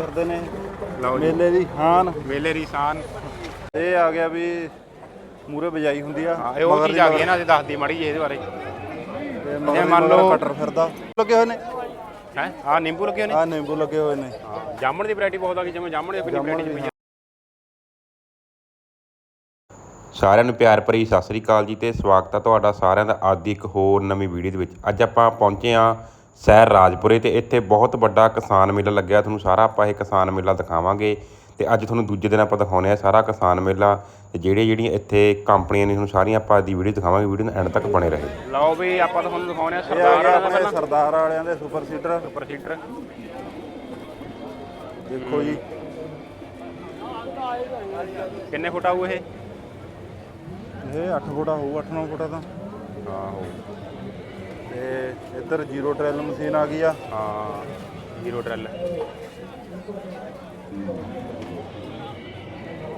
ਫਿਰਦੇ ਨੇ। ਲਓ ਜੀ। ਮੇਲੇ ਦੀ ਹਾਨ। ਮੇਲੇ ਦੀ ਸ਼ਾਨ। ਇਹ ਆ ਗਿਆ ਵੀ ਮੂਰੇ ਬਜਾਈ ਹੁੰਦੀ ਆ। ਹਾਂ ਇਹ ਉਹ ਮਗਰ ਚੀਜ਼ ਆ ਗਈ ਹੈ ਨਾ ਜੇ ਦੱਸਦੀ ਮੜੀ ਜੀ ਇਹਦੇ ਬਾਰੇ। ਦੀ ਮੰਨ ਲਓ- ਕਟਰ ਫਿਰਦਾ। ਲੱਗੇ ਹੋਏ ਨੇ? ਹੈ? ਆ ਨਿੰਬੂ ਲੱਗੇ ਨੇ? ਆ ਨਿੰਬੂ ਲੱਗੇ ਹੋਏ ਨੇ। ਹਾਂ ਜਾਮਣ ਦੀ ਵੈਰਾਈਟੀ ਬਹੁਤ ਆ ਗਈ ਜਿਵੇਂ ਜਾਮਣ ਦੀ ਆਪਣੀ ਜਾਮਣ ਵੈਰਾਈਟੀ ਦੀ, ਜਿਵੇਂ ਸਾਰਿਆਂ ਨੂੰ ਪਿਆਰ ਭਰੀ ਸਤਿ ਸ੍ਰੀ ਅਕਾਲ ਜੀ ਤੇ ਸਵਾਗਤ ਹੈ ਤੁਹਾਡਾ ਸਾਰਿਆਂ ਦਾ ਅੱਜ ਦੀ ਇੱਕ ਹੋਰ ਨਵੀਂ ਵੀਡੀਓ ਦੇ ਵਿੱਚ। ਅੱਜ ਆਪਾਂ ਪਹੁੰਚੇ ਹਾਂ ਸ਼ਹਿਰ ਰਾਜਪੁਰੇ ਤੇ ਇੱਥੇ ਬਹੁਤ ਵੱਡਾ ਕਿਸਾਨ ਮੇਲਾ ਲੱਗਿਆ। ਤੁਹਾਨੂੰ ਸਾਰਾ ਆਪਾਂ ਇਹ ਕਿਸਾਨ ਮੇਲਾ ਦਿਖਾਵਾਂਗੇ ਤੇ ਅੱਜ ਤੁਹਾਨੂੰ ਦੂਜੇ ਦਿਨ ਆਪਾਂ ਦਿਖਾਉਣੇ ਆ ਸਾਰਾ ਕਿਸਾਨ ਮੇਲਾ। ਤੇ ਜਿਹੜੀਆਂ ਜਿਹੜੀਆਂ ਇੱਥੇ ਕੰਪਨੀਆਂ ਨੇ ਤੁਹਾਨੂੰ ਸਾਰੀਆਂ ਆਪਾਂ ਅੱਜ ਦੀ ਵੀਡੀਓ ਦਿਖਾਵਾਂਗੇ ਵੀਡੀਓ ਨੂੰ ਐਂਡ ਤੱਕ ਬਣੇ ਰਹੇ। ਲਓ ਵੀ ਆਪਾਂ ਤੁਹਾਨੂੰ ਦਿਖਾਉਣੇ ਆ ਸਰਦਾਰ ਵਾਲਿਆਂ ਦੇ ਸੁਪਰ ਸੀਟਰ ਸੁਪਰ ਸੀਟਰ ਦੇਖੋ ਜੀ। ਕਿੰਨੇ ਫੁੱਟ ਆਊ ਇਹ? ਇਹ 8 ਫੁੱਟਾ ਹੋਊ 8-9 ਫੁੱਟਾ ਤਾਂ। ਆਹੋ। ਤੇ ਇੱਧਰ ਜ਼ੀਰੋ ਟ੍ਰੈਲ ਮਸ਼ੀਨ ਆ ਗਈ ਆ। ਹਾਂ ਜ਼ੀਰੋ ਟਰੈਲ।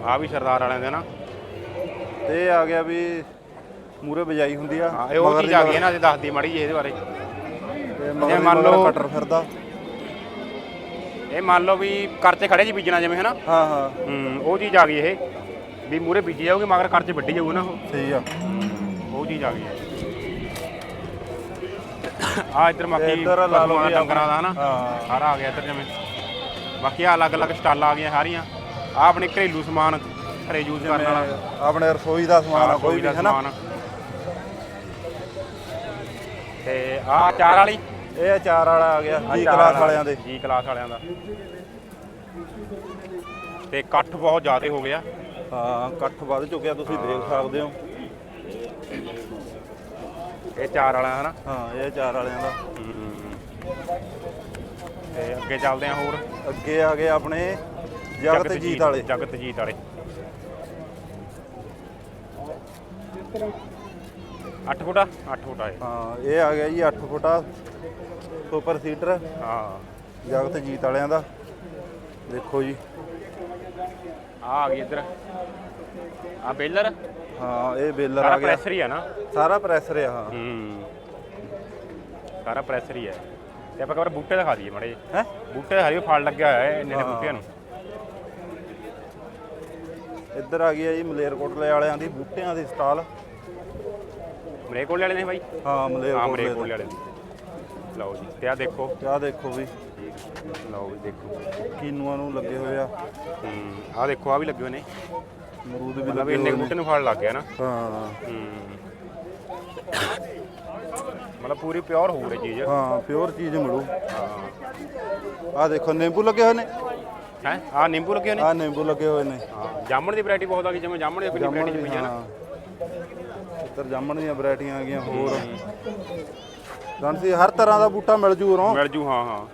ਆ ਵੀ ਸਰਦਾਰ ਵਾਲਿਆਂ ਦੇ ਨਾ। ਤੇ ਇਹ ਆ ਗਿਆ ਵੀ ਮੂਰੇ ਬਜਾਈ ਹੁੰਦੀ ਆ। ਹਾਂ ਇਹ ਉਹ ਮਗਰ ਚੀਜ਼ ਦੀ ਆ ਗਈ ਹੈ ਨਾ ਜੇ ਦੱਸਦੀ ਮੜੀ ਜੀ ਇਹਦੇ ਬਾਰੇ। ਤੇ ਮਗਰ ਜੇ ਦੀ ਮੰਨ ਮਗਰ ਲਓ- ਕਟਰ ਫਿਰਦਾ। ਇਹ ਮੰਨ ਲਓ ਵੀ ਕਰਤੇ ਖੜੇ ਜੀ ਬੀਜਣਾ ਜਿਵੇਂ ਹੈ ਨਾ ਹਾਂ ਹਾਂ। ਹੂੰ ਉਹ ਚੀਜ਼ ਆ ਗਈ ਇਹ। ਵੀ ਮੂਰੇ ਬੀਜੀ ਜਾਊਗੀ ਮਗਰ ਕਰਤੇ ਵੱਢੀ ਜਾਊ ਨਾ ਉਹ। ਸਹੀ ਆ। ਉਹ ਚੀਜ਼ ਆ ਗਈ ਹੈ ਆ ਇੱਧਰ ਮੱਕੀ ਇੱਧਰ ਲਾ ਲਓ ਪਸ਼ੂਆਂ ਵੀ ਦਾ ਡੰਗਰਾਂ ਦਾ ਨਾ ਹਾਂ। ਸਾਰਾ ਆ ਗਿਆ ਇੱਧਰ ਜਿਵੇਂ। ਬਾਕੀ ਆਹ ਅਲੱਗ-ਅਲੱਗ ਸਟਾਲਾਂ ਆ ਗਈਆਂ ਸਾਰੀਆਂ। ਆ ਆਪਣੇ ਘਰੇਲੂ ਸਮਾਨ ਘਰੇ ਯੂਜ਼ ਕਰਨ ਵਾਲਾ। ਆਪਣੇ ਰਸੋਈ ਦਾ ਸਮਾਨ ਆ ਕੋਈ ਵੀ ਹੈ ਨਾ ਸਮਾਨ। ਤੇ ਆ ਚਾਰ ਵਾਲੀ? ਇਹ ਅਚਾਰ ਵਾਲਾ ਆ ਗਿਆ ਜੀ ਕਲਾਸ ਵਾਲਾ। ਵਾਲਿਆਂ ਦੇ। ਜੀ ਕਲਾਸ ਵਾਲਿਆਂ ਦਾ। ਤੇ ਇਕੱਠ ਬਹੁਤ ਜ਼ਿਆਦਾ ਹੋ ਗਿਆ। ਹਾਂ ਇਕੱਠ ਵੱਧ ਚੁੱਕਿਆ ਤੁਸੀਂ ਦੇਖ ਸਕਦੇ ਹੋ। ਇਹ ਚਾਰ ਵਾਲਾ ਹੈ ਨਾ? ਹਾਂ ਇਹ ਅਚਾਰ ਵਾਲਿਆਂ ਦਾ। ਤੇ ਅੱਗੇ ਚੱਲਦੇ ਆ ਹੋਰ। ਅੱਗੇ ਆ ਗਏ ਆਪਣੇ ਜਗਤ ਜੀਤ ਵਾਲੇ। ਜਗਤ ਜੀਤ ਵਾਲੇ। 8 ਫੁੱਟਾ? 8 ਫੁੱਟਾ ਇਹ। ਹਾਂ ਇਹ ਆ ਗਿਆ ਜੀ 8 ਫੁੱਟਾ ਸੁਪਰ ਸੀਟਰ। ਹਾਂ। ਜਗਤ ਜੀਤ ਵਾਲਿਆਂ ਦਾ। ਦੇਖੋ ਜੀ। ਆ ਆ ਗਈ ਇੱਧਰ। ਆ ਬੇਲਰ? ਹਾਂ ਇਹ ਬੇਲਰ ਸਾਰਾ ਆ ਗਿਆ। ਪ੍ਰੈਸ਼ਰ ਹੀ ਆ ਨਾ? ਸਾਰਾ ਪ੍ਰੈਸਰ ਆ ਹਾਂ। ਹੂੰ। ਸਾਰਾ ਪ੍ਰੈਸ਼ਰ ਹੀ ਹੈ ਤੇ ਆਪਾਂ ਕਬਰ ਬੂਟੇ ਦਿਖਾ ਦਈਏ ਮੜੇ ਹੈ? ਬੂਟੇ ਹਰੀ ਫਲ ਲੱਗਿਆ ਹੋਇਆ ਹੈ ਇੰਨੇ ਨੇ। ਬੂਟਿਆਂ ਨੂੰ। ਇੱਧਰ ਆ ਗਈ ਆ ਜੀ ਮਲੇਰਕੋਟਲੇ ਵਾਲਿਆਂ ਦੀ ਬੂਟਿਆਂ ਦੀ ਸਟਾਲ। ਮਰੇ ਕੋਲੇ ਵਾਲੇ ਨੇ ਬਾਈ? ਹਾਂ ਹਾਂ ਮਰੇ ਮਲੇਰਕੋਟਲੇ ਕੋਲੇ ਵਾਲੇ। ਨੇ ਲਓ ਜੀ ਤੇ ਆ ਦੇਖੋ। ਤੇ ਆਹ ਦੇਖੋ ਵੀ। ਲਓ ਜੀ ਦੇਖੋ। ਕੀਨੂਆਂ ਨੂੰ ਲੱਗੇ ਹੋਏ ਆ? ਹੂੰ ਆ ਦੇਖੋ ਆ ਵੀ ਲੱਗੇ ਹੋਏ ਨੇ। ਅਮਰੂਦ ਵੀ ਮਤਲਬ ਲੱਗੇ ਇੰਨੇ ਹੋਏ ਨੇ। ਬੂਟੇ ਨੂੰ ਫਲ ਲੱਗ ਗਿਆ ਨਾ। ਹਾਂ। ਹੂੰ ਮਤਲਬ ਪੂਰੀ ਪਿਓਰ ਹੋ ਰਹੀ ਚੀਜ਼। ਹਾਂ ਪਿਓਰ ਚੀਜ਼ ਮਿਲੂ। ਹਾਂ। ਆਹ ਦੇਖੋ ਨਿੰਬੂ ਲੱਗੇ ਹੋਏ ਨੇ? ਹੈ? ਆ ਨਿੰਬੂ ਲੱਗੇ ਹੋਏ ਨੇ? ਆਹ ਨਿੰਬੂ ਲੱਗੇ ਹੋਏ ਨੇ। ਹਾਂ ਜਾਮਣ ਦੀ ਵੈਰਾਈਟੀ ਬਹੁਤ ਆ ਗਈ ਜਿਵੇਂ ਜਾਮਣ ਦੀ ਜਾਮਣ ਵੈਰਾਈਟੀ ਦੀ ਪਈ ਹੈ ਨਾ। ਹਾਂ। ਇੱਧਰ ਜਾਮਣ ਦੀਆਂ ਵੈਰਾਈਟੀਆਂ ਆ ਗਈਆਂ ਹੋਰ। ਗਾਂਸੀ ਹਰ ਤਰ੍ਹਾਂ ਦਾ ਬੂਟਾ ਮਿਲ ਜੂ ਉਰੋਂ। ਮਿਲ ਜੂ ਹਾਂ ਹਾਂ।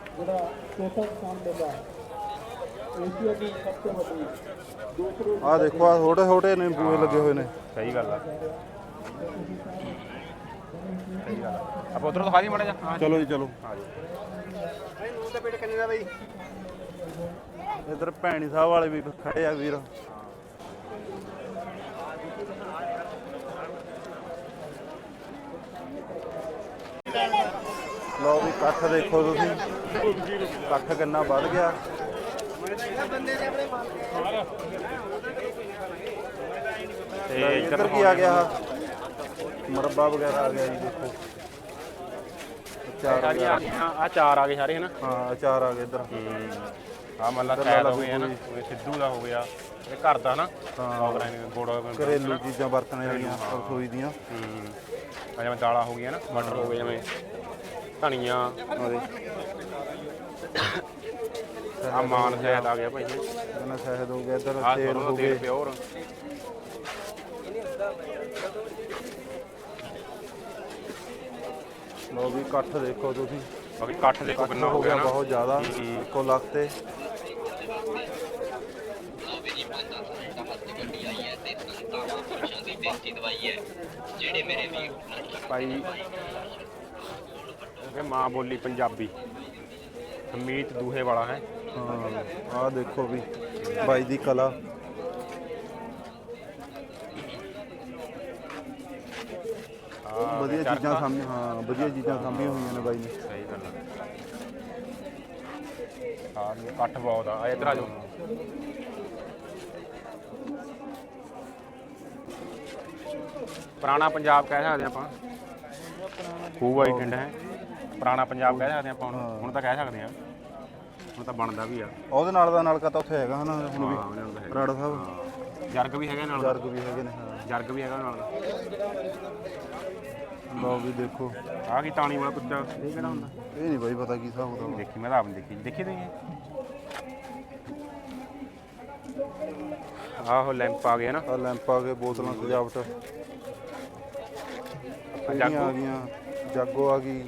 ਆਹ ਦੇਖੋ ਆ ਛੋਟੇ ਛੋਟੇ ਨਿੰਬੂ ਇਹ ਲੱਗੇ ਹੋਏ ਨੇ। ਸਹੀ ਗੱਲ ਆ। ਸਹੀ ਗੱਲ ਆ। ਆਪਾਂ ਉਧਰੋਂ ਦਿਖਾ ਦੀ ਮੜਾ ਜਾ। ਚਲੋ ਜੀ ਚਲੋ। ਆ ਜਾਓ ਇੱਧਰ ਭੈਣੀ ਸਾਹਿਬ ਵਾਲੇ ਵੀ ਖੜੇ ਆ ਵੀਰ। ਲਓ ਵੀ ਕੱਠ ਦੇਖੋ ਤੁਸੀਂ। ਕੱਠ ਕਿੰਨਾ ਵੱਧ ਗਿਆ। ਤੇ ਇੱਧਰ ਕੀ ਆ ਗਿਆ? ਮੁਰੱਬਾ ਵਗੈਰਾ ਆ ਗਿਆ ਜੀ ਦੇਖੋ। ਸਾਰੀਆਂ ਆ ਚਾਰ ਆ ਗਏ ਸਾਰੇ ਹਨਾ? ਹਾਂ ਅਚਾਰ ਆ ਗਿਆ ਇੱਧਰ। ਆ ਮੱਲਾ ਸੈਦ ਹੋ ਗਏ ਹਨਾ? ਉਹ ਸਿੱਧੂ ਦਾ ਹੋ ਗਿਆ। ਇਹ ਘਰ ਦਾ ਨਾ ਹਾਂ। ਆਰਗੈਨਿਕ ਗੁੜ ਘਰੇਲੂ ਚੀਜ਼ਾਂ ਵਰਤਣ ਵਾਲੀਆਂ ਰਸੋਈ ਦੀਆਂ। ਹੂੰ। ਆ ਜਿਵੇਂ ਦਾਲਾਂ ਹੋ ਗਈਆਂ ਨਾ ਮਟਰ ਹੋ ਗਏ ਜਿਵੇਂ। ਧਨੀਆ। ਆ ਮਾਨ ਸ਼ਹਿਦ ਆ ਗਿਆ ਭਾਈ ਇਹਨਾਂ ਸ਼ਹਿਦ ਹੋ ਗਿਆ ਇੱਧਰ ਆ ਤੇਲ ਸਰੋਂ ਹੋ ਦਾ ਤੇਲ ਪਿਓਰ। ਲਓ ਵੀ ਕੱਠ ਦੇਖੋ ਤੁਸੀਂ। ਬਾਕੀ ਕੱਠ ਦੇਖੋ ਕਿੰਨਾ ਹੋ ਗਿਆ ਨਾ। ਬਹੁਤ ਜ਼ਿਆਦਾ। ਹੂੰ। ਇੱਕੋ ਲੱਖ ਤੇ। ਭਾਈ ਇਹ ਮਾਂ ਬੋਲੀ ਪੰਜਾਬੀ। ਹਮੀਤ ਦੂਹੇ ਵਾਲਾ ਹੈ। ਹਾਂ ਆਹ ਦੇਖੋ ਵੀ ਬਾਈ ਦੀ ਕਲਾ। ਆਹ ਵਧੀਆ ਚਰਖਾ। ਚੀਜ਼ਾਂ ਸਾਂਭੀਆਂ ਹਾਂ ਵਧੀਆ ਚੀਜ਼ਾਂ ਸਾਂਭੀਆਂ ਹੋਈਆਂ ਨੇ ਬਾਈ ਨੇ। ਸਹੀ ਗੱਲ ਹੈ ਹਾਂ ਕੱਠ ਬਹੁਤ ਆ। ਆ ਇੱਧਰ ਆ ਜਾਓ। ਪੁਰਾਣਾ ਪੰਜਾਬ ਕਹਿ ਸਕਦੇ ਆਪਾਂ। ਖੂਹ ਵਾਲੀ ਟਿੰਡ ਹੈ। ਪੁਰਾਣਾ ਪੰਜਾਬ ਕਹਿ ਸਕਦੇ ਆਪਾਂ ਹੁਣ। ਹੁਣ ਤਾਂ ਕਹਿ ਸਕਦੇ ਆ ਹੁਣ ਤਾਂ ਬਣਦਾ ਵੀ ਆ। ਉਹਦੇ ਨਾਲ ਦਾ ਨਲਕਾ ਤਾਂ ਉੱਥੇ ਹੈਗਾ ਹਨਾ ਹੁਣ ਹਾਂ, ਉਹਦੇ ਨਾਲ ਤਾਂ ਵੀ ਹੈਗਾ। ਰਾੜਾ ਸਾਹਿਬ। ਹਾਂ। ਜਰਗ ਵੀ ਹੈਗਾ ਨਾਲ। ਜਰਗ ਵੀ ਹੈਗੇ ਨੇ ਹਾਂ। ਜਰਗ ਵੀ ਹੈਗਾ ਨਾਲ। ਲਓ ਵੀ ਦੇਖੋ। ਆਹ ਕੀ ਤਾਣੀ ਵਾਲਾ ਕੁੱਤਾ? ਇਹ ਕਿਹੜਾ ਹੁੰਦਾ? ਇਹ ਨਹੀਂ ਬਾਈ ਪਤਾ ਕੀ ਹਿਸਾਬ ਹੁੰਦਾ ਦੇਖੀ ਮੈਂ ਤਾਂ ਆਪ ਨੀ ਦੇਖੀ। ਦੇਖੀ ਤੁਸੀਂ? ਇਹ ਆਹੋ ਲੈਂਪ ਆ ਗਿਆ ਨਾ। ਆ ਲੈਂਪ ਆ ਗਏ ਬੋਤਲਾਂ ਸਜਾਵਟ। ਆ ਗਈਆਂ। ਜਾਗੋ ਆ ਗਈ।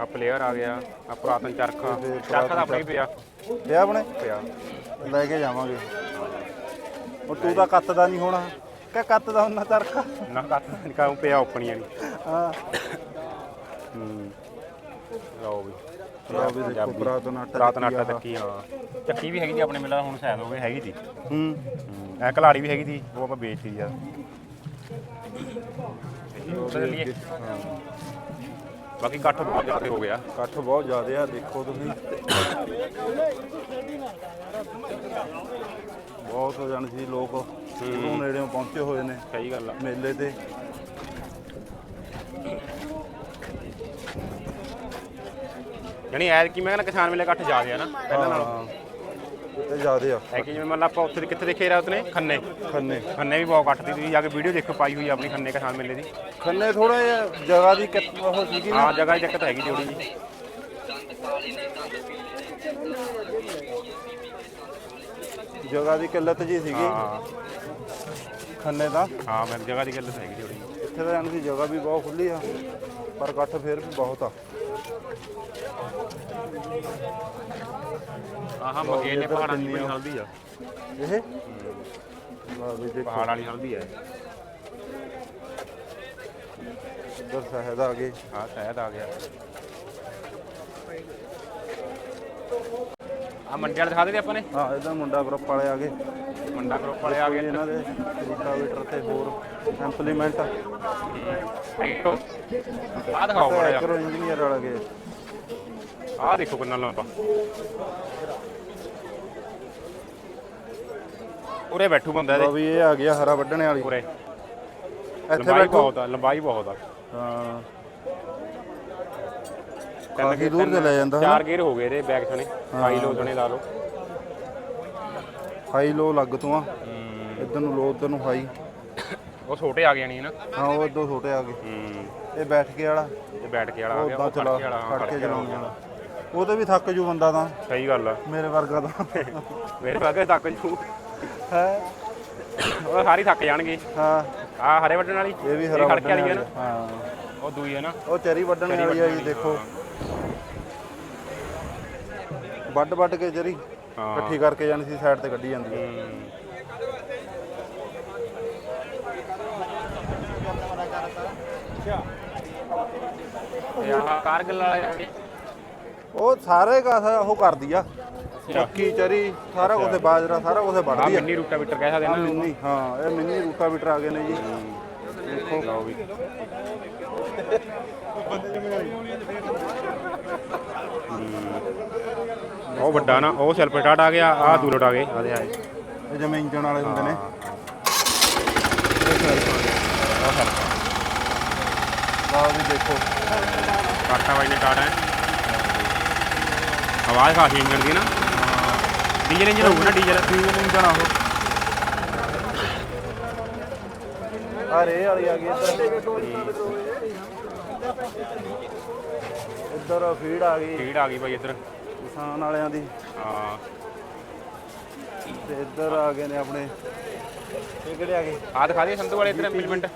ਆ ਪਲੇਅਰ ਆ ਗਿਆ ਆ ਪੁਰਾਤਨ ਚਰਖਾ। ਤੇ ਚਰਖਾ ਤਾਂ ਆਪਣੇ ਪਿਆ। ਇਹ ਆਪਣੇ? ਪਿਆ। ਲੈ ਕੇ ਜਾਵਾਂਗੇ। ਉਹ ਤੂੰ ਤਾਂ ਕੱਤਦਾ ਨਹੀਂ ਹੋਣਾ। ਕਿ ਕੱਤਦਾ ਹੁੰਦਾ ਚਰਖਾ। ਨਾ ਕੱਟ ਨਿਕਾਉ ਪਿਆ ਉਪਣੀਆਂ ਨਹੀਂ। ਹਾਂ। ਹੂੰ ਲਓ ਵੀ। ਲਓ ਵੀ ਦੇਖੋ। ਪੁਰਾਤਨ ਆਟਾ ਪੁਰਾਤਨ ਆਟਾ। ਚੱਕੀ ਹਾਂ। ਚੱਕੀ ਵੀ ਹੈਗੀ ਜੀ ਆਪਣੇ ਮਿਲਾਂ ਹੁਣ ਸ਼ਾਇਦ ਹੋਵੇ ਹੈਗੀ ਜੀ। ਹੂੰ। ਐ ਕਲਾੜੀ ਵੀ ਹੈਗੀ ਸੀ ਉਹ ਆਪਾਂ ਵੇਚਤੀ ਆ। ਉਹਦੇ ਲਈ ਬਾਕੀ ਇਕੱਠ ਬਹੁਤ ਜ਼ਿਆਦਾ ਹੋ ਗਿਆ। ਇਕੱਠ ਬਹੁਤ ਜ਼ਿਆਦਾ ਆ ਦੇਖੋ ਤੁਸੀਂ। ਬਹੁਤ ਜਾਣ ਸੀ ਲੋਕ ਦੂਰੋਂ ਨੇੜੇੋਂ ਪਹੁੰਚੇ ਹੋਏ ਨੇ ਸਹੀ ਗੱਲ ਆ। ਮੇਲੇ ਤੇ। ਯਾਨੀ ਐਦ ਕੀ ਮੈਂ ਕਹਿੰਦਾ ਕਿਸਾਨ ਮੇਲੇ ਇਕੱਠ ਜ਼ਿਆਦਾ ਆ ਨਾ ਪਹਿਲਾਂ ਨਾਲੋਂ। ਹਾਂ ਤੇ ਜ਼ਿਆਦੇ ਆ। ਹੈ ਕਿ ਜਿਵੇਂ ਮੰਨ ਲਾ ਆਪਾਂ ਉੱਥੇ ਕਿੱਥੇ ਦੇਖੇ ਰਾਤ ਨੇ? ਖੰਨੇ। ਖੰਨੇ। ਖੰਨੇ ਵੀ ਬਹੁਤ ਕੱਟਦੀ ਤੁਸੀਂ ਜਾ ਕੇ ਵੀਡੀਓ ਦੇਖੋ ਪਾਈ ਹੋਈ ਆ ਆਪਣੀ ਖੰਨੇ ਕਿਸਾਨ ਮੇਲੇ ਦੀ। ਖੰਨੇ ਥੋੜਾ ਜਿਹਾ ਜਗ੍ਹਾ ਦੀ ਕਿਤ- ਉਹ ਸੀਗੀ ਨਾ। ਹਾਂ ਜਗ੍ਹਾ ਦੀ ਦਿੱਕਤ ਹੈਗੀ ਥੋੜੀ ਜੀ ਜਗ੍ਹਾ ਦੀ ਕਿੱਲਤ ਜੀ ਸੀਗੀ। ਹਾਂ। ਖੰਨੇ ਦਾ। ਹਾਂ ਮੈਂ ਜਗ੍ਹਾ ਦੀ ਗੱਲ ਤਾਂ ਹੈਗੀ ਥੋੜੀ ਇੱਥੇ ਤਾਂ ਜਾਣ ਦੀ ਜਗ੍ਹਾ ਵੀ ਬਹੁਤ ਖੁੱਲੀ ਆ ਪਰ ਇਕੱਠ ਫੇਰ ਵੀ ਬਹੁਤ ਆ। ਆਹਾਂ ਮਗੇਲ ਨੇ ਪਹਾੜਾਂ ਦੀ ਬੜੀ ਹਲਦੀ ਆ। ਇਹ? ਵਾਹ ਵੀ ਦੇਖੋ। ਪਹਾੜ ਵਾਲੀ ਹਲਦੀ ਆ। ਇੱਧਰ ਸ਼ਹਿਦ ਆ ਗਏ। ਹਾਂ ਸ਼ਾਇਦ ਆ ਗਿਆ। ਆ ਮੰਡੀ ਵਾਲੇ ਦਿਖਾ ਦੇ ਆਪਾਂ ਨੇ? ਹਾਂ ਇਹਦਾ ਮੁੰਡਾ ਗਰੁੱਪ ਵਾਲੇ ਆ ਗਏ। ਮੰਡਾ ਗਰੁੱਪ ਵਾਲੇ ਆ ਗਏ। ਇਹਨਾਂ ਦੇ ਰੀਟਾਵੇਟਰ ਤੇ ਹੋਰ ਇੰਪਲੀਮੈਂਟ ਆ। ਦਿਖਾਓ ਬੜਾ ਐਗਰੋ ਇੰਜੀਨੀਅਰ ਵਾਲੇ ਗਏ ਆ ਦੇਖੋ ਕਿੰਨਾ ਲੰਬਾ ਉਰੇ ਬੈਠੂ ਬੰਦਾ ਲਓ ਇਹਦੇ ਵੀ ਇਹ ਆ ਗਿਆ ਹਰਾ ਵੱਢਣੇ ਵਾਲੀ. ਉਰੇ ਇੱਥੇ ਲੰਬਾਈ ਬੈਠੋ ਬਹੁਤ ਆ ਲੰਬਾਈ ਬਹੁਤ ਆ ਹਾਂ ਕਾਫੀ ਦੂਰ ਤੇ ਲੈ ਜਾਂਦਾ ਚਾਰ ਗੇਅਰ ਹੋ ਗਏ ਇਹਦੇ ਬੈਕ ਸਣੇ ਹਾਈ ਲੋ ਸਣੇ ਲਾ ਲਓ ਹਾਈ ਲੋ ਲੱਗ ਤੋਂ ਆ ਇੱਧਰ ਨੂੰ ਲੋ ਉੱਧਰ ਨੂੰ ਹਾਈ ਉਹ ਛੋਟੇ ਆ ਗਏ ਨਹੀਂ ਨਾ ਹਾਂ ਉਹ ਦੋ ਛੋਟੇ ਆ ਗਏ ਹੂੰ ਇਹ ਬੈਠ ਕੇ ਵਾਲਾ ਇਹ ਬੈਠ ਕੇ ਵਾਲਾ ਆ ਉਹ ਗਿਆ ਉਦਾਂ ਉਹ ਚਲਾ ਖੜ ਕੇ ਵਾਲਾ ਹਾਂ, ਖੜ ਖੜ ਕੇ ਕੇ ਚਲਾਉਣ ਵਾਲਾ ਉਹਦੇ ਵੀ ਥੱਕ ਜੂ ਬੰਦਾ ਤਾਂ। ਸਹੀ ਗੱਲ ਆ। ਮੇਰੇ ਵਰਗਾ ਤਾਂ। ਮੇਰੇ ਵਾਗੇ ਤੱਕ ਜੂ। ਹੈ। ਉਹ ਸਾਰੀ ਥੱਕ ਜਾਣਗੇ। ਹਾਂ। ਆ ਹਰੇ ਵੱਢਣ ਵਾਲੀ ਇਹ ਵੀ ਹਰਾ ਖੜਕੇ ਵਾਲੀ ਹੈ ਨਾ। ਹਾਂ। ਉਹ ਦੂਈ ਹੈ ਨਾ। ਉਹ ਚਰੀ ਵੱਢਣ ਵਾਲੀ ਆ ਜੀ ਦੇਖੋ। ਵੱਢ ਵੱਢ ਕੇ ਚਰੀ ਇਕੱਠੀ ਕਰਕੇ ਜਾਣੀ ਸੀ ਸਾਈਡ ਤੇ ਕੱਢੀ ਜਾਂਦੀ ਹੈ। ਕਾਰਗਲ ਵਾਲਾ ਉਹ ਸਾਰੇ ਕਾ ਉਹ ਕਰਦੀ ਆ। ਚੱਕੀ ਚਰੀ ਸਾਰਾ ਕੁਝ ਬਾਜਰਾ ਸਾਰਾ ਕੁਝ ਆ ਵੱਢਦੀ ਆ। ਮਿੰਨੀ ਰੂਟਾ ਬਿਟਰ ਕਹਿ ਸਕਦੇ ਨਾ ਮਿੰਨੀ ਹਾਂ ਇਹ ਮਿੰਨੀ ਰੂਟਾਵੀਟਰ ਆ ਗਏ ਨੇ ਜੀ। ਦੇਖੋ। ਲਓ ਵੀ। ਉਹ ਵੱਡਾ ਨਾ ਉਹ ਸੈਲਫ ਸਟਾਰਟ ਆ ਗਿਆ ਆ ਦੂਰਟ ਆ ਗਏ। ਆਦੇ ਆਏ। ਇਹ ਜਿਵੇਂ ਇੰਜਣ ਵਾਲੇ ਹੁੰਦੇ ਨੇ। ਆਹ ਵੀ ਦੇਖੋ। ਕਾਟਾ ਵਾਈ ਨੇ ਸਟਾਰਟ ਹੈ। ਆਵਾਜ਼ ਖਾਸੀ ਇੰਜਣ ਦੀ ਨਾ। ਡੀਜ਼ਲ ਇੰਜਨ ਹੋਊਗਾ ਨਾ ਡੀਜ਼ਲ। ਡੀਜ਼ਲ ਇੰਜਣ ਆ ਉਹ। ਆ ਰੇ ਵਾਲੀ ਆ ਗਈ ਇੱਧਰ। ਇੱਧਰ ਫੀਡ ਆ ਗਈ। ਸਪੀਡ ਆ ਗਈ ਭਾਈ ਇੱਧਰ। ਕਿਸਾਨ ਵਾਲਿਆਂ ਦੀ। ਹਾਂ। ਤੇ ਇੱਧਰ ਆ ਗਏ ਨੇ ਆਪਣੇ। ਇਹ ਕਿਹੜੇ ਆ ਗਏ? ਆ ਦਿਖਾ ਦਈਏ ਸੰਧੂ ਵਾਲੇ ਇੱਧਰ ਇੰਪਲੀਮੈਂਟ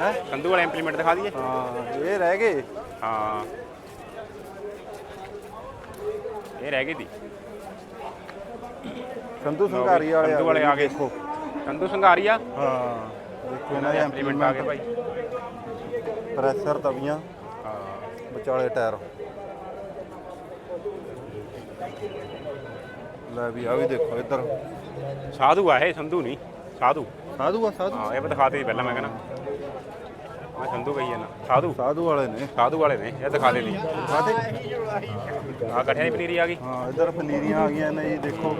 ਹੈ? ਸੰਧੂ ਵਾਲੇ ਇੰਪਲੀਮੈਂਟ ਦਿਖਾ ਦਈਏ। ਹਾਂ ਇਹ ਰਹਿ ਗਏ। ਹਾਂ। ਇਹ ਰਹਿ ਗਈ ਤੀ ਸੰਧੂ ਸੰਘਾਰੀ ਵਾਲੇ ਸੰਧੂ ਵਾਲੇ ਆ ਗਏ। ਦੇਖੋ। ਸੰਧੂ ਸੰਘਾਰੀ ਆ ਹਾਂ ਦੇਖੋ ਇਹਨਾਂ ਦੇ ਇੰਪਲੀਮੈਂਟ ਆ ਗਏ ਭਾਈ। ਪ੍ਰੈਸ਼ਰ ਤਵੀਆਂ ਹਾਂ। ਵਿਚਾਲੇ ਟਾਇਰ। ਲੈ ਵੀ ਆ ਵੀ ਦੇਖੋ ਇੱਧਰ। ਸਾਧੂ ਆ ਇਹ ਸੰਧੂ ਨਹੀਂ ਸਾਧੂ। ਸਾਧੂ ਆ ਸਾਧੂ? ਹਾਂ ਇਹ ਮੈਂ ਦਿਖਾਤੇ ਪਹਿਲਾਂ ਮੈਂ ਕਹਿੰਦਾ। ਮੈਂ ਸੰਧੂ ਕਹੀ ਜਾਂਦਾ। ਸਾਧੂ? ਸਾਧੂ ਵਾਲੇ ਨੇ। ਸਾਧੂ ਵਾਲੇ ਨੇ ਇਹ ਦਿਖਾ ਦੇ ਦੀ ਖਾਤੇ ਆ ਗੱਠਿਆਂ ਦੀ ਪਨੀਰੀ ਆ ਗਈ। ਹਾਂ ਇਧਰ ਪਨੀਰੀਆਂ ਆ ਗਈਆਂ ਨੇ ਜੀ ਦੇਖੋ।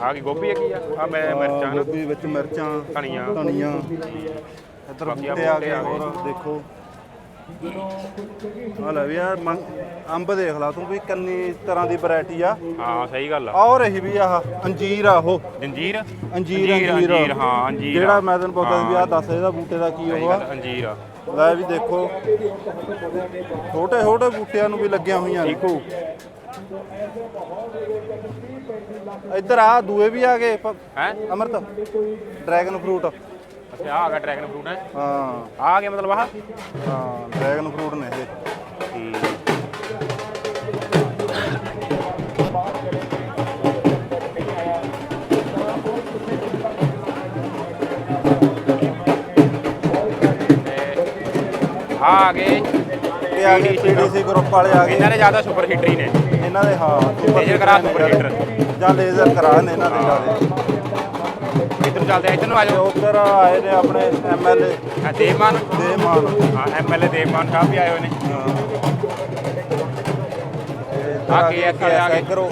ਆ ਗਈ ਗੋਭੀ ਆ ਕੀ ਆ। ਆ ਮੈਂ ਮਿਰਚਾਂ ਨਾ ਗੋਭੀ ਵਿੱਚ ਮਿਰਚਾਂ ਧਨੀਆ। ਧਨੀਆ। ਇੱਧਰ ਬਾਕੀ ਆ ਬੂਟੇ ਆ ਬੂਟੇ ਗਏ ਆ ਗਏ। ਹੋਰ ਦੇਖੋ। ਆ ਲੈ ਵੀ ਯਾਰ ਮੰਗ- ਅੰਬ ਦੇਖ ਲਾ ਤੂੰ ਵੀ ਕਿੰਨੀ ਤਰ੍ਹਾਂ ਦੀ ਵੈਰਾਈਟੀ ਆ। ਹਾਂ ਸਹੀ ਗੱਲ ਆ। ਔਰ ਰਹੀ ਵੀ ਆਹ ਅੰਜੀਰ ਆ ਉਹ। ਜੰਜੀਰ ਅੰਜੀਰ ਅੰਜੀਰ ਹਾਂ ਅੰਜੀਰ ਜਿਹੜਾ ਆ। ਮੈਂ ਤੈਨੂੰ ਪੁੱਛਦਾ ਸੀ ਵੀ ਆਹ ਹਾਂ, ਦੱਸ ਇਹਦਾ ਬੂਟੇ ਦਾ ਕੀ ਉਹ ਆ ਅੰਜੀਰ ਆ। ਲੈ ਵੀ ਦੇਖੋ। ਛੋਟੇ ਛੋਟੇ ਬੂਟਿਆਂ ਨੂੰ ਵੀ ਲੱਗੀਆਂ ਹੋਈਆਂ ਨੇ। ਚੀਕੂ ਇੱਧਰ ਆ ਦੂਏ ਵੀ ਆ ਗਏ। ਹੈ? ਅਮਰਤ ਡਰੈਗਨ ਫਰੂਟ। ਅੱਛਾ ਆ ਗਿਆ ਡਰੈਗਨ ਫਰੂਟ। ਹੈ। ਹਾਂ ਆ ਗਿਆ ਮਤਲਬ ਆਹ? ਹਾਂ ਡਰੈਗਨ ਫਰੂਟ ਨੇ ਇਹ। ਆ ਆ ਗਏ। ਇਹ ਆ ਗਏ ਪੀਡੀਸੀ ਗਰੁੱਪ ਵਾਲੇ ਆ ਗਏ। ਇਹਨਾਂ ਨੇ ਜ਼ਿਆਦਾ ਸੁਪਰ ਹੀਟਰ ਹੀ ਨੇ। ਇਹਨਾਂ ਦੇ ਹਾਂ ਲੇਜ਼ਰ ਕਰਾ ਸੁਪਰ ਹੀਟਰ। ਜਾਂ ਲੇਜ਼ਰ ਕਰਾ ਨੇ ਇਹਨਾਂ ਦੇ ਜ਼ਿਆਦਾ। ਇੱਧਰ ਚੱਲਦੇ ਆ ਇੱਧਰ ਨੂੰ ਆ ਤੇ ਜਾਓ ਉੱਧਰ ਆਏ ਨੇ ਆਪਣੇ ਐਮਐਲਏ ਦੇਵਮਾਨ। ਦੇ ਮਾਨ ਹਾਂ ਐਮਐਲਏ ਦੇਵਮਾਨ ਸਾਹਿਬ ਵੀ ਆਏ ਹੋਏ ਨੇ। ਆ ਕੇ ਆ ਗਏ। ਕਰੋ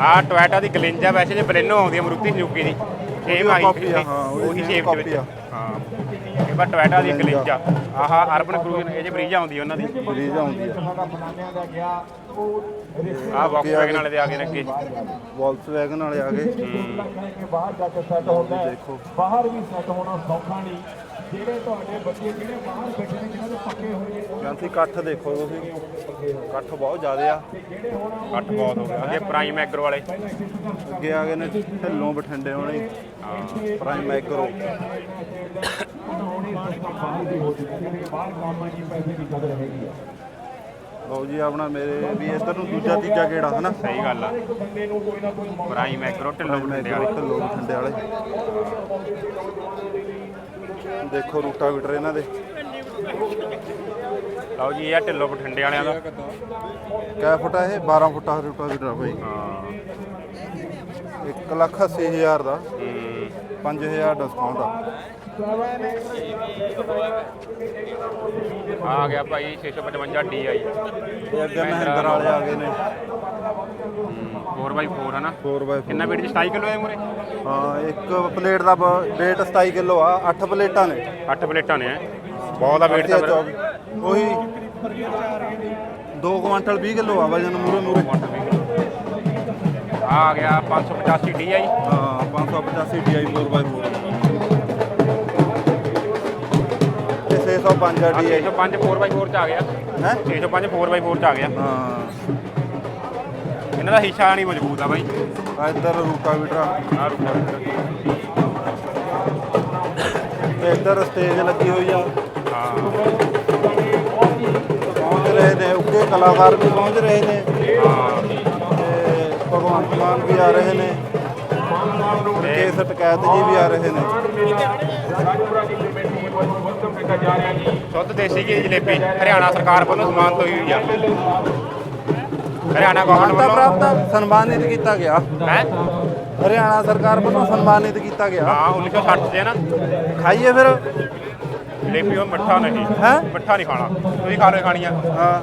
ਆ ਟੋਇਟਾ ਦੀ ਗਲਿੰਜਾ ਵੈਸੇ ਜੇ ਬਲੇਨੋ ਆਉਂਦੀ ਹੈ ਮਰੂਤੀ ਦੀ। ਸੇਮ ਆਈ ਹਾਂ, ਉਹੀ ਸ਼ੇਪ ਦੇ ਵਿੱਚ। ਹਾਂ। ਇਹ ਬਾ ਟੋਇਟਾ ਦੀ ਗਲਿੰਜਾ ਆਹ ਅਰਬਨ ਕਰੂਜ਼ਰ ਇਹ ਜੇ ਬਰੀਜਾ ਆਉਂਦੀ ਉਹਨਾਂ ਦੀ। ਬਰੀਜ ਆਉਂਦੀ ਆ ਆਹ ਵੌਕਸਵੈਗਨ ਵਾਲੇ ਦੇ ਆ ਗਏ ਨੇ ਅੱਗੇ। ਵੋਲਕਸਵੈਗਨ ਵਾਲੇ ਆ ਗਏ। ਕੇ ਬਾਹਰ ਜਾ ਕੇ ਸੈੱਟ ਹੁੰਦਾ ਹੈ ਦੇਖੋ। ਬਾਹਰ ਵੀ ਸੈੱਟ ਹੋਣਾ ਸੌਖਾ ਨਹੀਂ। ਜਿਹੜੇ ਤੁਹਾਡੇ ਬੱਚੇ ਜਿਹੜੇ ਬਾਹਰ ਬੈਠੇ ਨੇ ਜਿਹਨਾਂ ਦੇ ਪੱਕੇ ਹੋਏ ਨੇ ਜਾਂਸੀ ਇਕੱਠ ਦੇਖੋ ਤੁਸੀਂ। ਇਕੱਠ ਬਹੁਤ ਜ਼ਿਆਦਾ ਆ। ਕੱਟ ਬਹੁਤ ਹੋ ਗਿਆ। ਅੱਗੇ ਪ੍ਰਾਈਮ ਐਗਰੋ ਵਾਲੇ। ਅੱਗੇ ਆ ਗਏ ਨੇ ਢਿੱਲੋਂ ਬਠਿੰਡੇ ਵਾਲੇ ਪ੍ਰਾਈਮ ਐਗਰੋ ਲਓ ਜੀ ਆਪਣਾ ਮੇਰੇ ਵੀ ਇੱਧਰ ਨੂੰ ਦੂਜਾ ਤੀਜਾ ਗੇੜਾ ਹਨਾ ਸਹੀ ਗੱਲ ਆ। ਪ੍ਰਾਈਮ ਐਗਰੋ ਢਿੱਲੋਂ ਬਠਿੰਡੇ ਵਾਲੇ। ਢਿੱਲੋਂ ਬਠਿੰਡੇ ਵਾਲੇ। ਦੇਖੋ ਰੂਟਾਵੀਟਰ ਇਹਨਾਂ ਦੇ। ਲਓ ਜੀ ਇਹ ਆ ਢਿੱਲੋਂ ਬਠਿੰਡੇ ਵਾਲਿਆਂ ਦਾ। ਕਿਆ ਫੁੱਟ ਆ ਇਹ? 12 ਫੁੱਟ ਆ ਰੂਟਾਵੀਟਰ ਆ ਭਾਈ ਹਾਂ। 1 ਲੱਖ 80 ਹਜ਼ਾਰ ਦਾ। ਹੂੰ। 5000 ਡਿਸਕਾਊਂਟ ਆ। ਆ ਗਿਆ ਭਾਈ 655 DI ਇਹ ਅੱਗੇ ਮਹਿੰਦਰ ਵਾਲੇ ਆ ਗਏ ਨੇ। 4x4 ਹੈ ਨਾ 4x4 ਕਿੰਨਾ weight ਚ 27 ਕਿਲੋ ਹੈ ਮੂਰੇ ਹਾਂ ਇੱਕ ਪਲੇਟ ਦਾ weight 27 ਕਿਲੋ ਆ 8 ਪਲੇਟਾਂ ਨੇ। 8 ਪਲੇਟਾਂ ਨੇ। ਬਹੁਤ ਆ weight ਤਾਂ ਉਹੀ 2 ਕੁਆਂਟਲ 20 ਕਿਲੋ ਆ ਵਜਨ ਮੂਰੇ ਮੂਰੇ ਆ ਗਿਆ 585 DI ਹਾਂ 585 DI 4x4 605 ਆ DI 605 4x4 ਚ ਆ ਗਿਆ। ਹੈ? 605 4x4 ਚ ਆ ਗਿਆ। ਹਾਂ। ਇਹਨਾਂ ਦਾ ਹੀਸ਼ਾ ਨਹੀਂ ਮਜ਼ਬੂਤ ਆ ਬਾਈ। ਆ ਇੱਧਰ ਰੂਟਾਵੀਟਰ ਆ। ਆ ਰੁਕੋ ਤੇ ਇੱਧਰ ਸਟੇਜ ਲੱਗੀ ਹੋਈ ਆ। ਹਾਂ। ਪਹੁੰਚ ਰਹੇ ਨੇ ਉੱਗੇ ਕਲਾਕਾਰ ਵੀ ਪਹੁੰਚ ਰਹੇ ਨੇ। ਹਾਂ। ਤੇ ਭਗਵੰਤ ਮਾਨ ਵੀ ਆ ਰਹੇ ਨੇ। ਕੇਸ ਟਕੈਤ ਜੀ ਵੀ ਆ ਰਹੇ ਨੇ। ਸ਼ੁੱਧ ਦੇਸੀ ਘੀ ਦੀ ਜਲੇਬੀ ਹਰਿਆਣਾ ਸਰਕਾਰ ਵੱਲੋਂ ਸਨਮਾਨਿਤ ਹੋਈ ਆ। ਹਰਿਆਣਾ ਗਵਰਨਮੈਂਟ ਮਾਨਤਾ ਵੱਲੋਂ ਪ੍ਰਾਪਤ ਸਨਮਾਨਿਤ ਕੀਤਾ ਗਿਆ। ਹੈ? ਹਰਿਆਣਾ ਸਰਕਾਰ ਵੱਲੋਂ ਸਨਮਾਨਿਤ ਕੀਤਾ ਗਿਆ। ਹਾਂ 1960 ਚ ਹੈ ਨਾ। ਖਾਈਏ ਫਿਰ। ਜਲੇਬੀ ਉਹ ਮਿੱਠਾ ਨਹੀਂ। ਹੈਂ? ਮਿੱਠਾ ਨਹੀਂ ਖਾਣਾ। ਤੁਸੀਂ ਖਾ ਲਓ ਇਹ ਖਾਣੀ ਆ ਹਾਂ।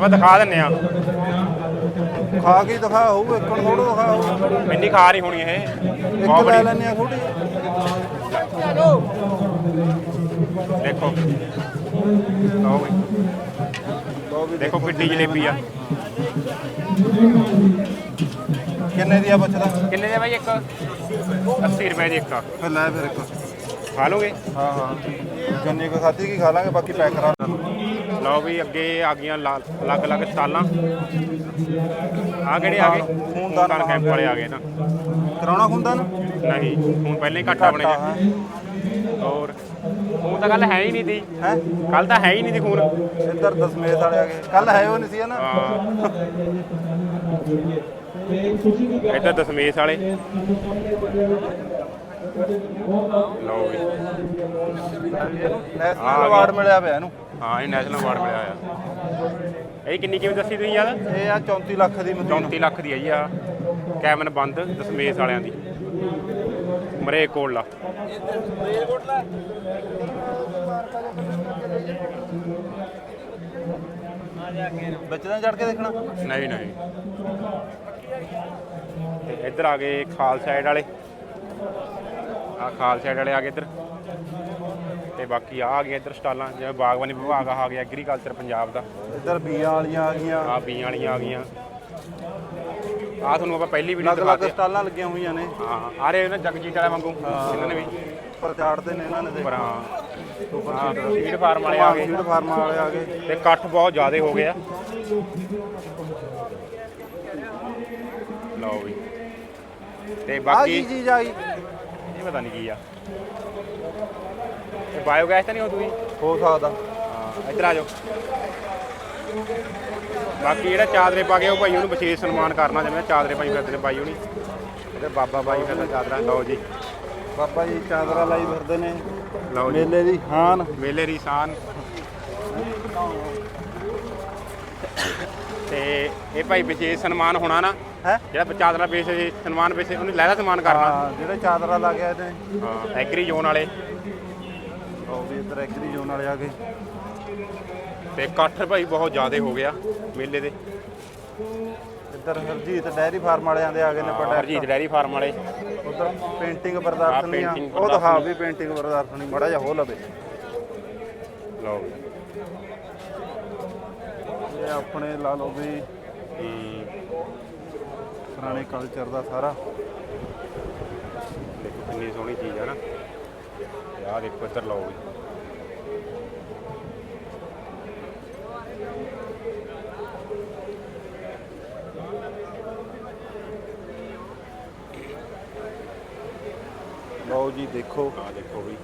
ਮੈਂ ਦਿਖਾ ਦਿੰਨੇ ਆ। ਖਾ ਕੇ ਦਿਖਾ ਹੋਊ ਇੱਕ ਨੂੰ ਥੋੜਾ ਦਿਖਾ ਹੋਊ ਇੰਨੀ ਖਾ ਨਹੀਂ ਹੋਣੀ ਇਹ। ਇੱਕ ਬਹੁਤ ਲੈ ਬੜੀ। ਲੈਣੇ ਆ ਥੋੜੀ ਦੇਖੋ। ਲਓ ਬਈ ਲਓ ਵੀ ਦੇਖੋ ਕਿੱਡੀ ਜਲੇਬੀ ਆ। ਕਿੰਨੇ ਦੀ ਆ ਪੁੱਛਦਾ ਕਿੰਨੇ ਦੇ ਬਾਈ ਇੱਕ? 80 ਰੁਪਏ ਦੀ ਇੱਕ। ਫਿਰ ਲੈ ਫਿਰ ਇੱਕ। ਖਾ ਲੋਗੇ ਹਾਂ ਹਾਂ। ਗੰਨੇ ਕੋ ਖਾਧੀ ਕੀ ਖਾ ਲਾਂਗੇ ਬਾਕੀ ਪੈਕ ਕਰਾ ਲਓ ਵੀ ਅੱਗੇ ਆ ਗਈਆਂ ਲਾ- ਅਲੱਗ-ਅਲੱਗ ਸਟਾਲਾਂ। ਆ ਕਿਹੜੇ ਆ ਗਏ? ਖੂਨਦਾਨ ਖੂਨਦਾਨ ਕੈਂਪ ਵਾਲੇ ਆ ਗਏ ਨਾ ਕਰਾਉਣਾ ਹੁੰਦਾ ਨਾ ਨਹੀਂ ਹੁਣ ਪਹਿਲਾਂ ਹੀ ਘੱਟ ਆਪਣੇ ਹਾਂ। ਹੋਰ? ਹੁਣ ਤਾਂ ਕੱਲ ਹੈ ਹੀ ਨਹੀਂ ਸੀ। ਹੈ? ਕੱਲ ਤਾਂ ਹੈ ਹੀ ਨਹੀਂ ਸੀ ਖੂਨ। ਇੱਧਰ ਦਸਮੇਸ਼ ਵਾਲੇ ਆ ਗਏ। ਕੱਲ ਹੈ ਉਹ ਨਹੀਂ ਸੀ ਨਾ? ਇੱਧਰ ਦਸਮੇਸ਼ ਵਾਲੇ। ਲਓ ਵੀ ਨੈਸ਼ਨਲ ਅਵਾਰਡ ਮਿਲਿਆ ਪਿਆ ਇਹਨੂੰ। ਹਾਂ ਇਹ ਨੈਸ਼ਨਲ ਅਵਾਰਡ ਮਿਲਿਆ ਆ ਇਹ ਕਿੰਨੀ ਕੀਮਤ ਦੱਸੀ ਤੁਸੀਂ ਯਾਦ ਇਹ ਆ 34 ਲੱਖ ਦੀ ਮਸ਼ੀਨ। 34 ਲੱਖ ਦੀ ਹੈ ਜੀ ਆ। ਕੈਮਨ ਬੰਦ ਦਸਮੇਸ਼ ਵਾਲਿਆਂ ਦੀ। ਮਰੇ ਕੋਲਾ ਵਿੱਚ ਤਾਂ ਚੜ ਕੇ ਦੇਖਣਾ? ਨਹੀਂ ਨਹੀਂ। ਤੇ ਇੱਧਰ ਆ ਗਏ ਖਾਲ ਸਾਈਡ ਵਾਲੇ। ਆ ਖਾਲ ਸਾਈਡ ਵਾਲੇ ਆ ਗਏ ਇੱਧਰ। ਤੇ ਬਾਕੀ ਆ ਆ ਗਏ ਇੱਧਰ ਸਟਾਲਾਂ ਜਿਵੇਂ ਬਾਗਬਾਨੀ ਵਿਭਾਗ ਆ ਗਿਆ ਐਗਰੀਕਲਚਰ ਪੰਜਾਬ ਦਾ। ਇੱਧਰ ਬੀਆਂ ਵਾਲੀਆਂ ਆ ਗਈਆਂ। ਆ ਬੀਆਂ ਵਾਲੀਆਂ ਆ ਗਈਆਂ। ਆ ਤੁਹਾਨੂੰ ਆਪਾਂ ਪਹਿਲੀ ਵੀਡੀਓ ਅਲੱਗ ਅਲੱਗ ਦਿਖਾਤੇ ਸਟਾਲਾਂ ਲੱਗੀਆਂ ਹੋਈਆਂ ਨੇ। ਹਾਂ ਆ ਰਹੇ ਨਾ ਜਗਜੀਤ ਵਾਲੇ ਵਾਂਗੂ ਇਹਨਾਂ ਨੇ ਵੀ। ਪਰ ਚਾੜਦੇ ਨੇ ਇਹਨਾਂ ਨੇ ਦੇ ਪਰ ਹਾਂ। ਫੀਡ ਫਾਰਮ ਵਾਲੇ ਆ ਗਏ। ਫੀਡ ਫਾਰਮਾਂ ਵਾਲੇ ਆ ਗਏ। ਤੇ ਇਕੱਠ ਬਹੁਤ ਜ਼ਿਆਦਾ ਹੋ ਗਿਆ ਲਓ ਵੀ। ਤੇ ਆ ਬਾਕੀ ਕੀ ਚੀਜ਼ ਆ ਗਈ ਇਹ ਪਤਾ ਨਹੀਂ ਕੀ ਆ। ਇਹ ਬਾਇਓਗੈਸ ਤਾਂ ਨਹੀਂ ਹੋ ਤੁਸੀਂ? ਹੋ ਸਕਦਾ। ਹਾਂ ਇੱਧਰ ਆ ਜਾਓ। ਬਾਕੀ ਜਿਹੜਾ ਚਾਦਰੇ ਪਾ ਕੇ ਉਹ ਭਾਈ ਉਹਨੂੰ ਵਿਸ਼ੇਸ਼ ਸਨਮਾਨ ਕਰਨਾ ਜਿਵੇਂ ਚਾਦਰੇ ਪਾਈ ਫਿਰਦੇ ਨੇ ਬਾਈ ਹੁਣੀ। ਇੱਧਰ ਬਾਬਾ ਬਾਈ ਫਿਰਦਾ ਚਾਦਰਾ ਲਓ ਜੀ। ਬਾਬਾ ਜੀ ਚਾਦਰਾ ਲਾਈ ਫਿਰਦੇ ਨੇ। ਲਓ ਜੀ। ਮੇਲੇ ਦੀ ਹਾਨ। ਮੇਲੇ ਦੀ ਸ਼ਾਨ। ਤੇ ਇਹ ਭਾਈ ਵਿਸ਼ੇਸ਼ ਸਨਮਾਨ ਹੋਣਾ ਨਾ ਹੈ? ਜਿਹੜਾ ਚਾਦਰਾ ਬੇਸ ਸਨਮਾਨ ਬੇਸ ਉਹਨੂੰ ਲਹਿਦਾ ਸਨਮਾਨ ਕਰਨਾ। ਹਾਂ ਜਿਹੜੇ ਚਾਦਰਾ ਲਾ ਕੇ ਆਏ ਨੇ। ਹਾਂ ਐਗਰੀ ਜ਼ੋਨ ਵਾਲੇ। ਉਹ ਵੀ ਇੱਧਰ ਐਗਰੀ ਜ਼ੋਨ ਵਾਲੇ ਆ ਗਏ। ਤੇ ਇਕੱਠ ਭਾਈ ਬਹੁਤ ਜ਼ਿਆਦਾ ਹੋ ਗਿਆ ਮੇਲੇ ਦੇ। ਇੱਧਰ ਹਰਜੀਤ ਡੈਰੀ ਫਾਰਮ ਵਾਲਿਆਂ ਦੇ ਆ ਗਏ ਨੇ ਹਰਜੀਤ ਡੈਰੀ ਫਾਰਮ ਵਾਲੇ। ਉਧਰ ਪੇਂਟਿੰਗ painting ਉਹ ਦਿਖਾ ਵੀ ਪੇਂਟਿੰਗ ਪ੍ਰਦਰਸ਼ਨੀ ਮੜਾ ਜਿਹਾ ਹੋ ਲਵੇ। ਲਓ ਇਹ ਆਪਣੇ ਲਾ ਲਓ ਵੀ ਪੁਰਾਣੇ ਕਲਚਰ ਦਾ ਸਾਰਾ। ਦੇਖੋ ਕਿੰਨੀ ਸੋਹਣੀ ਚੀਜ਼ ਹੈ ਨਾ। ਆਹ ਦੇਖੋ ਇੱਧਰ ਲਓ ਵੀ। ਲਓ ਜੀ ਦੇਖੋ। ਆਹ ਦੇਖੋ ਵੀ।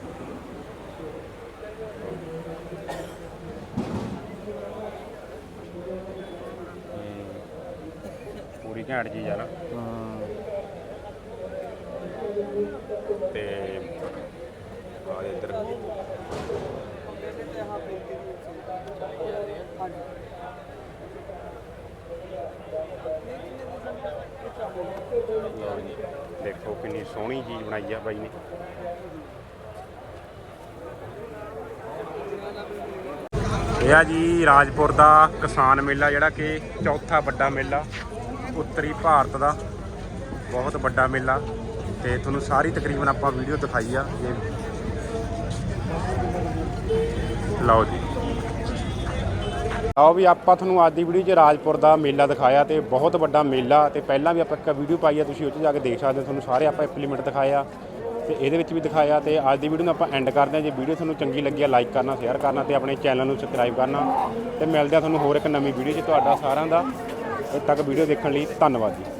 ਪੂਰੀ ਘੈਂਟ ਚੀਜ਼ ਆ ਨਾ। ਹਾਂ, ਤੇ ਆ ਇੱਧਰ। ਲਓ ਜੀ, ਦੇਖੋ ਕਿੰਨੀ ਸੋਹਣੀ ਚੀਜ਼ ਬਣਾਈ ਆ ਬਾਈ ਨੇ। ਇਹ ਆ ਜੀ ਰਾਜਪੁਰ ਦਾ ਕਿਸਾਨ ਮੇਲਾ, ਜਿਹੜਾ ਕਿ ਚੌਥਾ ਵੱਡਾ ਮੇਲਾ ਉੱਤਰੀ ਭਾਰਤ ਦਾ। ਬਹੁਤ ਵੱਡਾ ਮੇਲਾ ਤੇ ਤੁਹਾਨੂੰ ਸਾਰੀ ਤਕਰੀਬਨ ਆਪਾਂ ਵੀਡੀਓ ਦਿਖਾਈ ਆ। ਇਹ ਲਓ ਜੀ। ਆਓ ਵੀ ਆਪਾਂ ਤੁਹਾਨੂੰ ਅੱਜ ਦੀ ਵੀਡੀਓ 'ਚ ਰਾਜਪੁਰ ਦਾ ਮੇਲਾ ਦਿਖਾਇਆ ਤੇ ਬਹੁਤ ਵੱਡਾ ਮੇਲਾ ਤੇ ਪਹਿਲਾਂ ਵੀ ਆਪਾਂ ਇੱਕ ਵੀਡੀਓ ਪਾਈ ਆ, ਤੁਸੀਂ ਉਹ 'ਚ ਜਾ ਕੇ ਦੇਖ ਸਕਦੇ ਹੋ, ਤੁਹਾਨੂੰ ਸਾਰੇ ਆਪਾਂ ਇੰਪਲੀਮੈਂਟ ਦਿਖਾਇਆ ਤੇ ਇਹਦੇ ਵਿੱਚ ਵੀ ਦਿਖਾਇਆ ਤੇ ਅੱਜ ਦੀ ਵੀਡੀਓ ਨੂੰ ਆਪਾਂ ਐਂਡ ਕਰਦੇ ਹਾਂ। ਜੇ ਵੀਡੀਓ ਤੁਹਾਨੂੰ ਚੰਗੀ ਲੱਗੀ ਆ ਲਾਈਕ ਕਰਨਾ ਸ਼ੇਅਰ ਕਰਨਾ ਤੇ ਆਪਣੇ ਚੈਨਲ ਨੂੰ ਸਬਸਕ੍ਰਾਈਬ ਕਰਨਾ ਤੇ ਮਿਲਦੇ ਆ ਤੁਹਾਨੂੰ ਹੋਰ ਇੱਕ ਨਵੀਂ ਵੀਡੀਓ 'ਚ ਤੁਹਾਡਾ ਸਾਰਿਆਂ ਦਾ। ਉਦੋਂ ਤੱਕ ਵੀਡੀਓ ਦੇਖਣ ਲਈ ਧੰਨਵਾਦ ਜੀ।